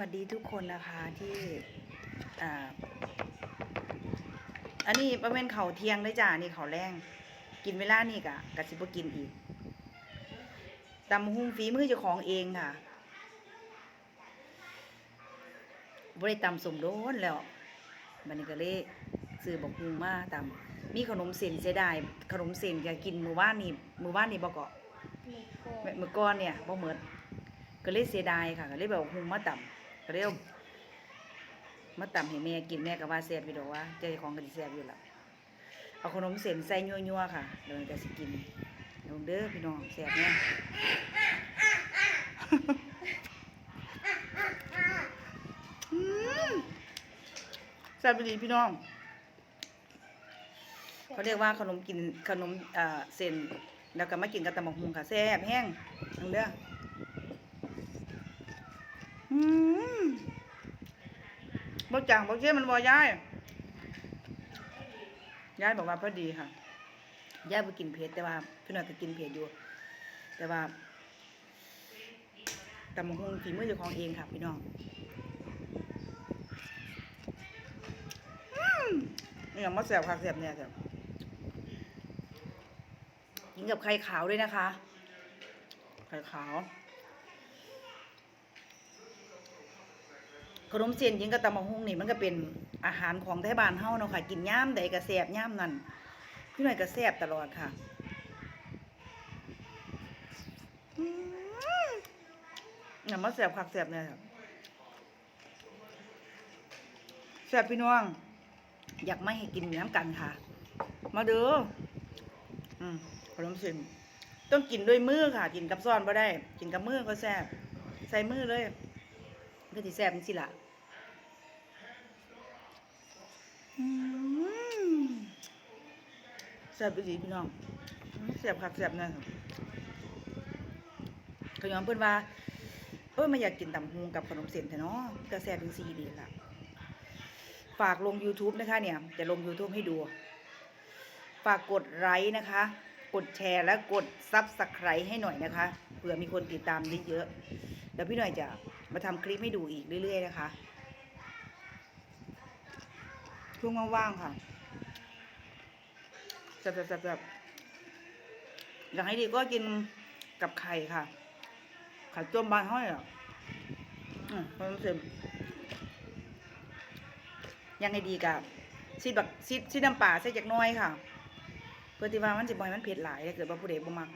วัสดีทุกคนนะคะที่อ่าอันนี้ประเมนเขาวเที่ยงเลยจ้านี่เขาวแรง กินเวลานี่กะกะสิบกินอีกตำหุ้งฝีมือเจ้าของเองค่ะบริตำสมโดนแล้วบันนี้ก็เลยซื้อบอกฮุงมาตำมีขนมเส้นเสียดายขนมเส้นอยากกินมือว่านนี่มือว่านนี่บอกเกาะหมูกรอบเมื่อก่อนเนี่ยบ่เหมือนก็เลยเสียดายค่ะก็เลยแบบหุงมาต่ำก็ เลยเอามาตำให้แม่กินแม่ก็ว่าแซ่บอยู่ดอกว่าเจ้าของก็สิแซ่บอยู่ล้วเอาขนมเส้นใส่ยั่วๆค่ะเดี๋ยวมันก็สิกินลงเด้อพี่น้องแซ่บแน่อืมแซ่บดีพี่น้องเขาเรียกว่าขนมกินขนมเอ่อเส้นแล้วก็มากินกับตำบักหุ่งค่ะแซ่บแห้งนังเด้อ อืมบ่จังบ่เชื่อมันบ่ยายยายบอกว่าพอดีค่ะยายบ่กินเผ็ดแต่ว่าพี่น้อยก็กินเผ็ดอยู่ แต่ว่าตำบักหุ่งฝีมือเจ้าของเองค่ะพี่น้องนี่ยังมาแซ่บคักแซ่บแน่แซ่บกินกับไข่ขาวด้วยนะคะ ไข่ขาว ขนมเส้นยิงกับตำมะฮุ่งนี่มันก็เป็นอาหารของไทยบ้านเฮาเนาะค่ะ กินย่ามใดก็แซ่บย่ามนั่นพี่หน่อยก็แซ่บตลอดค่ะอืมอย่ามาแซ่บคักแซ่บเนี่ยแซ่บพี่น้อง อยากไม่ให้กินน้ำกันค่ะ มาเด้ออืมขนมเส้นต้องกินด้วยมือค่ะ กินกับซ้อนบ่ได้ กินกับมือก็แซ่บใส่มือเลยก็สิแซ่บจังซี่ล่ะม แซ่บดีพี่น้องแซ่บคักแซ่บแน่ครับเขาย้อนเพิ่นว่าเออไม่อยากกินตำฮูงกับขนมเส้นแท้เนาะก็แซ่บจังซี่ดีละฝากลง YouTube นะคะเนี่ยจะลง YouTube ให้ดู ฝากกดไลค์นะคะ กดแชร์และกดซับสไครต์ให้หน่อยนะคะเผื่อมีคนติดตามเยอะๆแล้วพี่หน่อยจะมาทำคลิปให้ดูอีกเรื่อย ๆ นะคะช่วงว่างๆค่ะ แซ่บจับอยากให้ดีก็กินกับไข่ค่ะ ไข่ต้มบานห้อยอะอืมความเค็มยังไงดีกับซีดบักซีดซีดน้ำปลาใส่จากน้อยค่ะ เพื่อที่ว่ามันสิบ่อยมันเผ็ดหลายถ้าเกิดว่าผู้เดบ่มัก